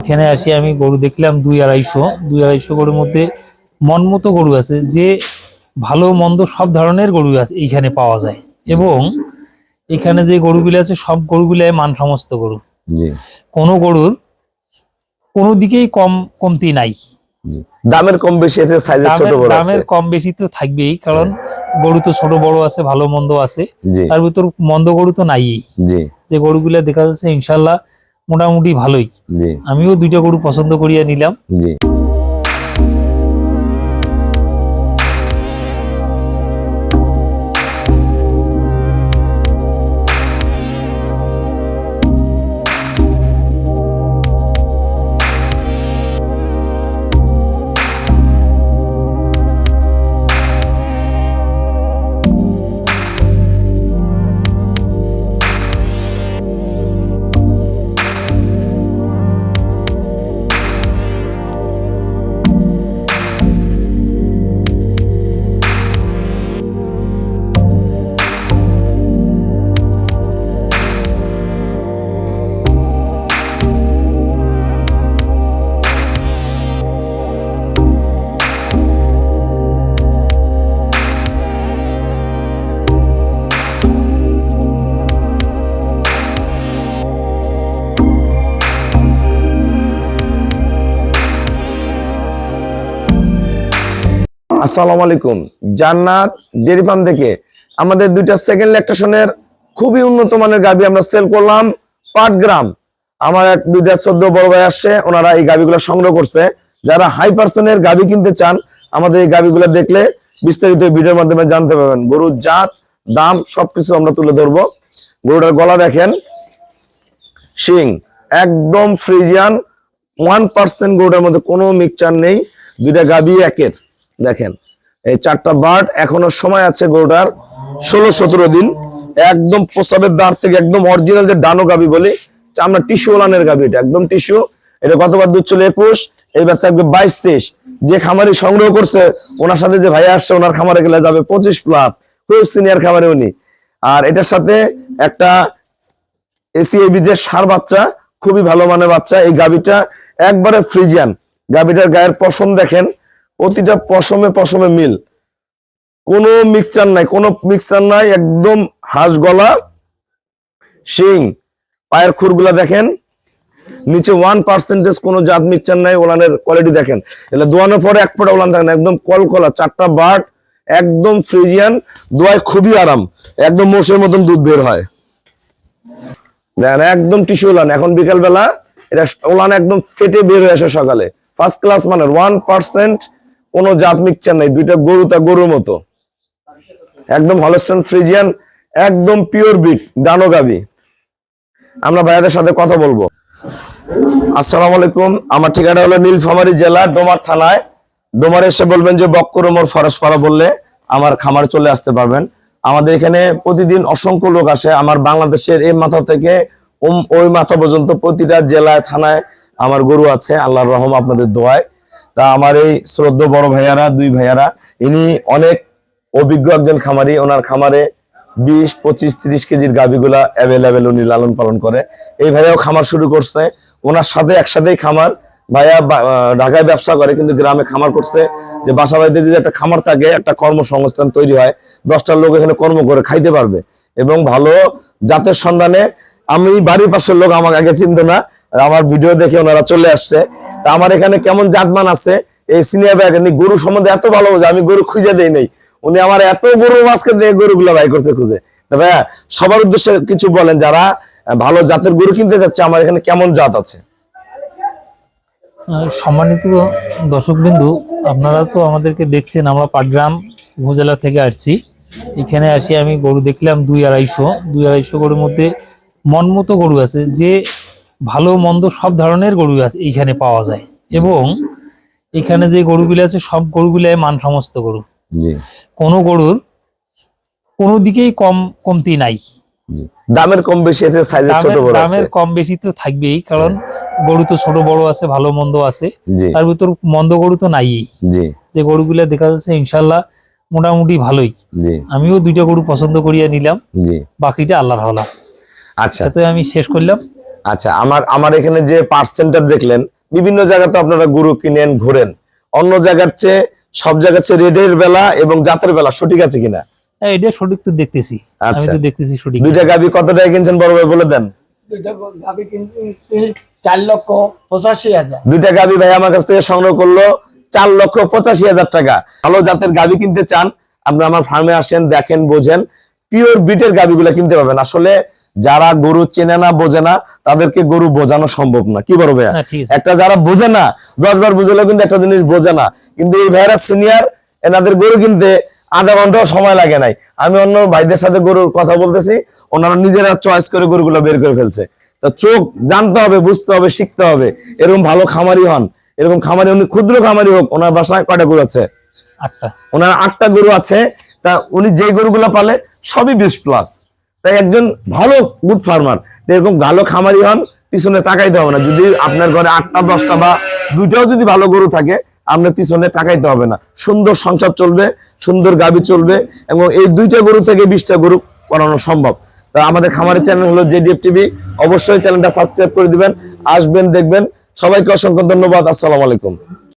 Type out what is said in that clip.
এখানে আসি আমি গরু দেখলাম দুই আড়াইশো দুই আড়াইশো গরুর মধ্যে মন মতো গরু আছে যে ভালো মন্দ সব ধরনের গরু আছে এইখানে পাওয়া যায়। এবং এখানে যে গরুগুলো আছে সব গরুগুলাই মান সমস্ত গরু কোনো গরুর কোনো দিকেই কম কমতি নাই। দামের কম বেশি আছে সাইজের ছোট দামের বড় আছে। দামের কম বেশি তো থাকবেই কারণ গরু তো ছোট বড় আছে ভালো মন্দ আছে। তার ভিতর মন্দ গরু তো নাই যে গরুগুলা দেখা যাচ্ছে ইনশাল্লাহ মোটামুটি ভালোই। আমিও দুইটা গরু পছন্দ করিয়া নিলাম। জি। আসসালামু আলাইকুম। জান্নাত, ডেরি ফার্ম থেকে আমাদের দুইটা সেকেন্ড ল্যাকটেশনের খুবই উন্নত মানের গাবি আমরা সেল করলাম পাটগ্রাম আমার এক দুইটা চোদ্দ বড় ভাই আসছে, ওনারা এই গাবিগুলো সংগ্রহ করছে। যারা হাই পার্সেন্টের গাবি কিনতে চান, আমাদের এই গাবিগুলো দেখলে বিস্তারিত ভিডিওর মাধ্যমে জানতে পারবেন। গরুর জাত, দাম, সবকিছু আমরা তুলে ধরবো। গরুটার গলা দেখেন। শিং, একদম ফ্রিজিয়ান ওয়ান পার্সেন্ট গরুটার মধ্যে কোনো মিক্সচার নেই। দুইটা গাবি একের। দেখেন, এই চারটা বার্ড এখনও সময় আছে গরুটার ষোলো, সতেরো দিন। একদম প্রস্রাবের দাঁড় থেকে একদম অরিজিনাল যে ডানো গাবি বলি আমরা টিস্যু ওলানের গাবি এটা, একদম টিস্যু এটা গতবার দুধ ছিল একুশ, এইবার থাকবে বাইশ, তেইশ। যে খামারি সংগ্রহ করছে, ওনার সাথে যে ভাই আসছে, ওনার খামারে গেলে যাবে পঁচিশ প্লাস খুব সিনিয়র খামারে উনি। আর এটার সাথে একটা এসিএবি যে সার বাচ্চা, খুবই ভালো মানের বাচ্চা, এই গাবিটা একবারে ফ্রিজিয়ান গাবিটার গায়ের পশম দেখেন প্রতিটা পশমে পশমে মিল। কোনো মিক্সচার নাই, কোনো মিক্সচার নাই, একদম হাঁস গলা, শিং। পায়ের খুরগুলা দেখেন, নিচে ওয়ান পার্সেন্টেজ কোনো জাত মিক্সচার নাই, ওলানের কোয়ালিটি দেখেন। এগুলো দোয়ানোর পরে এক ফোঁটা ওলান দেখেন, একদম কলকলা, চারটা বাট, একদম ফ্রিজিয়ান, দোয়ায় খুবই আরাম, একদম মোষের মতন দুধ বের হয়। দেখেন, একদম টিস্যু ওলান, এখন বিকেল বেলা এটা ওলান একদম ফেটে বের হয়ে আসে সকালে। ফার্স্ট ক্লাস মানে ওয়ান পার্সেন্ট কোনো জাত মিক্সচার নেই, দুইটা গরু তা গরুর মতো। একদম হলস্টন ফ্রিজিয়ান একদম পিওর বিট ডানো গাবি আমরা ভাইয়াদের সাথে কথা বলব। আসসালামু আলাইকুম, আমার ঠিকানা হলো নীলফামারী জেলা, ডোমার থানায়। ডোমার এসে বলবেন যে বক্করমর ফরেশপাড়া বললে আমার খামার চলে আসতে পারবেন। আমাদের এখানে প্রতিদিন অসংখ্য লোক আসে। আমার বাংলাদেশের এই মাথা থেকে ওই মাথা পর্যন্ত প্রতিটা জেলায়, থানায় আমার গরু আছে। আল্লাহর রহম আপনাদের দোয়ায়। তা আমার এই শ্রদ্ধ বড় ভাইয়ারা, দুই ভাইয়ারা, ইনি অনেক অভিজ্ঞ একজন খামারি। ওনার খামারে বিশ, পঁচিশ, তিরিশ কেজির গাভিগুলা অ্যাভেলেবেল উনি লালন পালন করে। এই ভাইয়াও খামার শুরু করছে। ওনার সাথে একসাথেই খামার। ভাইয়া ঢাকায় ব্যবসা করে, কিন্তু গ্রামে খামার করছে। যে বাসা বাড়িতে যদি একটা খামার থাকে, একটা কর্মসংস্থান তৈরি হয় দশটা লোক এখানে কর্ম করে খাইতে পারবে। এবং ভালো জাতের সন্ধানে, আমি বাড়ির পাশের লোক, আমাকে আগে চিনত না। আমার ভিডিও দেখে ওনারা চলে আসছে। তা আমার এখানে কেমন জাতমান আছে? এই সিনিয়র ভাই গরু সম্বন্ধে এত ভালো বোঝে, আমি গরু খুঁজে দেই নাই। উনি আমার এত গরু মাঝখান দিয়ে গরুগুলো ভাই করছে, খুঁজে। ভাইয়া, সবার উদ্দেশ্যে কিছু বলেন, যারা ভালো জাতের গরু কিনতে যাচ্ছে আমার এখানে কেমন জাত আছে? সম্মানিত দর্শকবৃন্দু, আপনারা তো আমাদেরকে দেখছেন, আমরা পাটগ্রাম উপজেলা থেকে আসছি। এখানে আসি আমি গরু দেখলাম দুই আড়াইশো দুই আড়াইশো গরুর মধ্যে মন মতো গরু আছে। যে ভালো মন্দ সব ধরনের গরু আছে এইখানে পাওয়া যায়। এবং এখানে যে গরুগুলো আছে সব গরুগুলাই মান সমস্ত গরু কোনো গরুর কোনো দিকেই কম কমতি নাই। দামের কম বেশি আছে সাইজের ছোট দামের বড় আছে। দামের কম বেশি তো থাকবেই কারণ গরু তো ছোট বড় আছে ভালো মন্দ আছে। তার ভিতর মন্দ গরু তো নাই। জি। যে গরুগুলা দেখা যাচ্ছে ইনশাল্লাহ মোটামুটি ভালোই। আমিও দুইটা গরু পছন্দ করিয়া নিলাম। বাকিটা আল্লাহর হলা। আচ্ছা। তো আমি শেষ করলাম। আচ্ছা আমার আমার এখানে যে পার্ট সেন্টার দেখলেন বিভিন্ন জায়গাতে আপনারা গরু কিনেন ঘোরেন। অন্য জায়গার চেয়ে সব জায়গার চেয়ে রেডের বেলা এবং জাতের বেলা সঠিক আছে কিনা? হ্যাঁ, এটা সঠিক তো দেখতেছি। আমি আচ্ছা। তো দেখতেছি সঠিক। দুইটা গাবি কত টাকা কিনছেন বড় ভাই বলে দেন? চার লক্ষ পঁচাশি হাজার। দুইটা গাবি ভাই আমার কাছ থেকে সংগ্রহ করল চার লক্ষ পঁচাশি হাজার টাকা। ভালো জাতের গাবি কিনতে চান আপনি আমার ফার্মে আসেন দেখেন বোঝেন। পিওর বিটের গাবিগুলা কিনতে পারবেন। আসলে যারা গরু চেনে না বোঝে না তাদেরকে গরু বোঝানো সম্ভব না। কি বড় ভাইয়া। একটা যারা বোঝে না দশ বার বুঝলেও কিন্তু একটা জিনিস বোঝে না। কিন্তু এই ভাইরা সিনিয়র এনাদের গরু কিনতে আধা ঘন্টাও সময় লাগে নাই। আমি অন্য ভাইদের সাথে গরুর কথা বলতেছি ওনারা নিজেরা চয়েস করে গরুগুলো বের করে ফেলছে। তা চোখ জানতে হবে বুঝতে হবে শিখতে হবে। এরকম ভালো খামারি হন এরকম খামারি উনি ক্ষুদ্র খামারি হোক ওনার বাসায় কয়টা গরু আছে? আটটা। ওনার আটটা গরু আছে তা উনি যে গরুগুলো পালে সবই বিশ প্লাস তাই একজন ভালো গুড ফার্মার এরকম ভালো খামারি হন, পিছনে তাকাইতে হবে না। যদি আপনার ঘরে আটটা, দশটা বা দুইটাও যদি ভালো গরু থাকে, আপনার পিছনে তাকাইতে হবে না। সুন্দর সংসার চলবে, সুন্দর গাবি চলবে, এবং এই দুইটা গরু থেকে বিশটা গরু করানো সম্ভব। তা আমাদের খামারের চ্যানেল হলো জেডিএফ টিভি অবশ্যই চ্যানেলটা সাবস্ক্রাইব করে দিবেন, আসবেন, দেখবেন। সবাইকে অসংখ্য ধন্যবাদ। আসসালামু আলাইকুম।